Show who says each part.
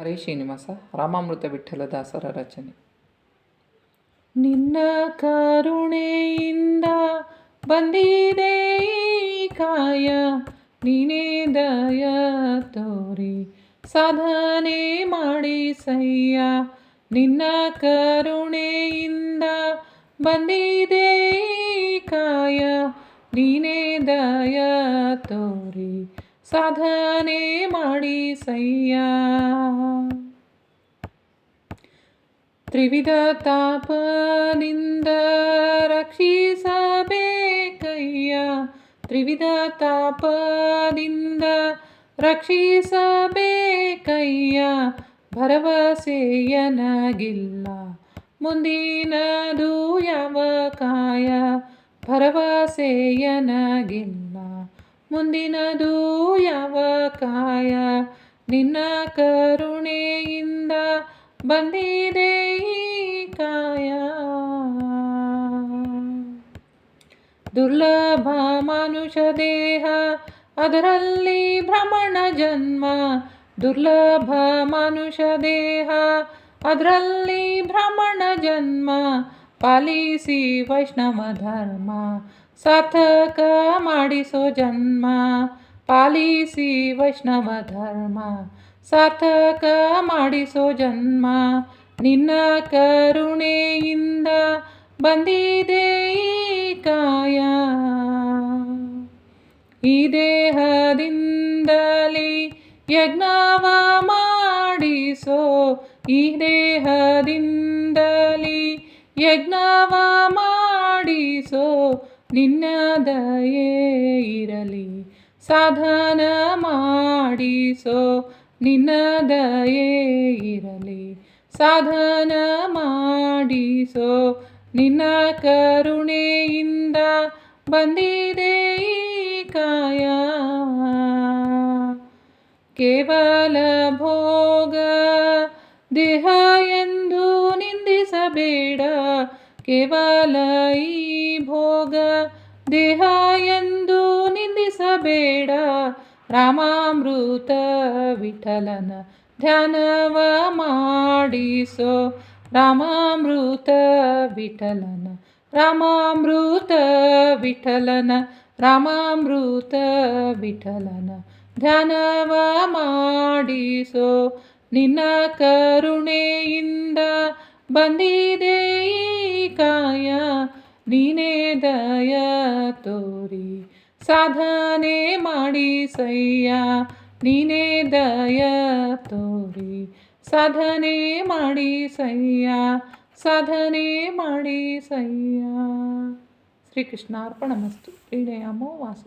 Speaker 1: ಹರೇ ಶ್ರೀನಿವಾಸ, ರಾಮಾಮೃತ ವಿಠ್ಠಲದಾಸರ ರಚನೆ. ನಿನ್ನ ಕರುಣೆಯಿಂದ ಬಂದಿದೆ ಕಾಯ, ನೀನೇ ದಯ ತೋರಿ, ಸಾಧನೆ ಮಾಡಿ ಸಯ್ಯ. ನಿನ್ನ ಕರುಣೆಯಿಂದ ಬಂದಿದೆ ಕಾಯ, ನೀನೇ ದಯ ತೋರಿ, ಸಾಧನೆ ಮಾಡಿ ಸಯ್ಯ. ತ್ರಿವಿಧ ತಾಪದಿಂದ ರಕ್ಷಿಸಬೇಕಯ್ಯ ತ್ರಿವಿಧ ತಾಪದಿಂದ ರಕ್ಷಿಸಬೇಕಯ್ಯ ಭರವಸೆಯನಾಗಿಲ್ಲ ಮುಂದಿನದು ಯಾವ ಕಾಯ ಭರವಸೆಯನಾಗಿಲ್ಲ ಮುಂದಿನದು ಯಾವ ಕಾಯ ನಿನ್ನ ಕರುಣೆಯಿಂದ ಬಂದಿದೆ ಕಾಯ. ದುರ್ಲಭ ಮನುಷ್ಯ ದೇಹ, ಅದರಲ್ಲಿ ಭ್ರಮಣ ಜನ್ಮ. ದುರ್ಲಭ ಮನುಷ್ಯ ದೇಹ, ಅದರಲ್ಲಿ ಭ್ರಮಣ ಜನ್ಮ. ಪಾಲಿಸಿ ವೈಷ್ಣವ ಧರ್ಮ, ಸಾರ್ಥಕ ಮಾಡಿಸೋ ಜನ್ಮ. ಪಾಲಿಸಿ ವೈಷ್ಣವ ಧರ್ಮ. ಸಾರ್ಥಕ ಮಾಡಿಸೋ ಜನ್ಮ. ನಿನ್ನ ಕರುಣೆಯಿಂದ ಬಂದಿದೆ ಈ ಕಾಯ. ಈ ದೇಹದಿಂದಲೇ ಯಜ್ಞವ ಮಾಡಿಸೋ, ಈ ದೇಹದಿಂದಲೇ ಯಜ್ಞವ ಮಾಡಿಸೋ ನಿನ್ನ ದಯೇ ಇರಲಿ. ಸಾಧನ ಮಾಡಿಸೋ ನಿನ್ನ ದಯೆ ಇರಲಿ, ಸಾಧನ ಮಾಡಿಸೋ ನಿನ್ನ ಕರುಣೆಯಿಂದ ಬಂದಿದೆ ಕಾಯ. ಕೇವಲ ಭೋಗ ದೇಹ ಎಂದು ನಿಂದಿಸಬೇಡ, ಕೇವಲ ಈ ಭೋಗ ದೇಹ ಎಂದು ನಿಂದಿಸಬೇಡ. ರಾಮಾಮೃತ ವಿಠಲನ ಧ್ಯಾನವ ಮಾಡಿಸೋ. ರಾಮಾಮೃತ ವಿಠಲನ ರಾಮಾಮೃತ ವಿಠಲನ ರಾಮಾಮೃತ ವಿಠಲನ ಧ್ಯಾನವ ಮಾಡಿಸೋ. ನಿನ್ನ ಕರುಣೆಯಿಂದ ಬಂದಿದೆ ಕಾಯ, ನೀನೇ ದಯ ತೋರಿ. ಸಾಧನೆ ಮಾಡಿ ಸಯ್ಯ ನೀನೇ ದಯ ತೋರಿ. ಸಾಧನೆ ಮಾಡಿ ಸಯ್ಯ ಸಾಧನೆ ಮಾಡಿ ಸಯ್ಯ ಶ್ರೀಕೃಷ್ಣಾರ್ಪಣಮಸ್ತು ಪ್ರೀಣಯಾಮೋ ವಾಸುದೇವ.